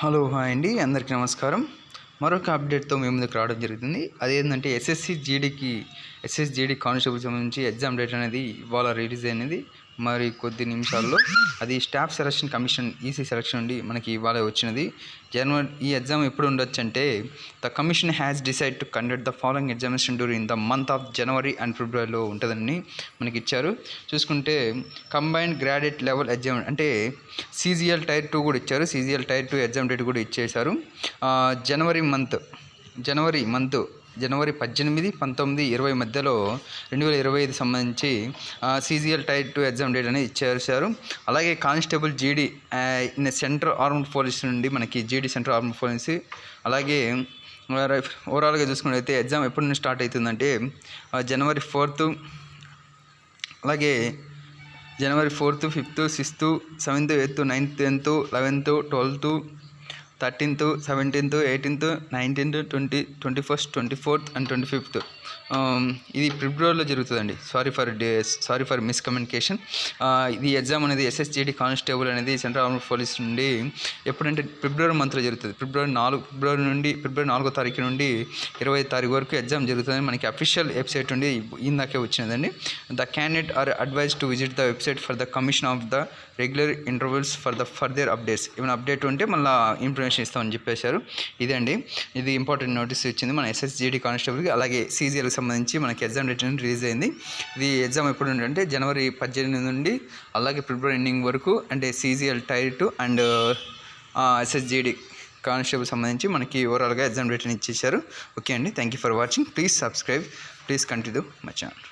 Hello hi అండి. అందరికీ నమస్కారం. మరొక అప్డేట్తో మేము ముందుకు రావడం జరుగుతుంది. అదేంటంటే ఎస్ఎస్సి జీడీకి ఎస్ఎస్ జీడీ కానిస్టేబుల్ సంబంధించి ఎగ్జామ్ డేట్ అనేది ఇవాళ రిలీజ్ అయినది. మరి కొద్ది నిమిషాల్లో అది staff selection commission EC selection నుండి మనకి ఇవాళ వచ్చినది. జనవరి ఈ ఎగ్జామ్ ఎప్పుడు ఉండొచ్చు అంటే the commission has decide to conduct the following examination during the month of January and ఫిబ్రవరిలో ఉంటుందని మనకి ఇచ్చారు. చూసుకుంటే కంబైన్డ్ గ్రాడ్యుయేట్ లెవెల్ ఎగ్జామ్ అంటే సీజీఎల్ టైర్ టూ కూడా ఇచ్చారు. CGL tier two exam date కూడా ఇచ్చేశారు. జనవరి మంత్ జనవరి మంత్ జనవరి పద్దెనిమిది పంతొమ్మిది ఇరవై మధ్యలో రెండు వేల ఇరవై ఐదు సంబంధించి CGL tier two exam date అనేది ఇచ్చేసారు అలాగే కానిస్టేబుల్ జీడీ ఇన్ సెంట్రల్ ఆర్మ్డ్ పోలీస్ నుండి మనకి జీడీ సెంట్రల్ ఆర్మ్డ్ పోలీస్ అలాగే ఓవరాల్గా చూసుకున్నట్లయితే ఎగ్జామ్ ఎప్పటి నుండి స్టార్ట్ అవుతుందంటే జనవరి ఫోర్త్ అలాగే జనవరి fourth fifth sixth seventh eighth ninth tenth eleventh twelfth thirteenth seventeenth eighteenth nineteenth twenty twenty first twenty fourth and twenty fifth. Um, ఇది ఫిబ్రవరిలో జరుగుతుందండి. Sorry for the sorry for miscommunication ఇది exam అనేది SSGD constable అనేది central army police నుండి ఎప్పుడంటే ఫిబ్రవరి మంత్లో జరుగుతుంది. ఫిబ్రవరి నాలుగు ఫిబ్రవరి నుండి ఫిబ్రవరి నాలుగో తారీఖు నుండి ఇరవై తారీఖు వరకు ఎగ్జామ్ జరుగుతుంది మనకి అఫీషియల్ వెబ్సైట్ నుండి ఇందాకే వచ్చినదండి. The candidate are advise to visit the website for the commission of the regular intervals for the further updates ఏమైనా అప్డేట్ ఉంటే మళ్ళీ ఇన్ఫర్మేషన్ ఇస్తామని చెప్పేశారు. ఇదండి. ఇది ఇంపార్టెంట్ నోటీస్ ఇచ్చింది మన ఎస్ఎస్జిడి కానిస్టేబుల్కి అలాగే సీజీఎల్కి సంబంధించి మనకి ఎగ్జామ్ డేట్ అనేది రిలీజ్ అయింది. ఇది ఎగ్జామ్ ఎప్పుడు అంటే జనవరి పద్దెనిమిది నుండి అలాగే ఫిబ్రవరి ఎండింగ్ వరకు అంటే CGL tier two and SSGD constable సంబంధించి మనకి ఓవరాల్గా ఎగ్జామ్ డేట్ ఇచ్చేశారు. ఓకే అండి. Thank you for watching. Please subscribe. Please continue my channel.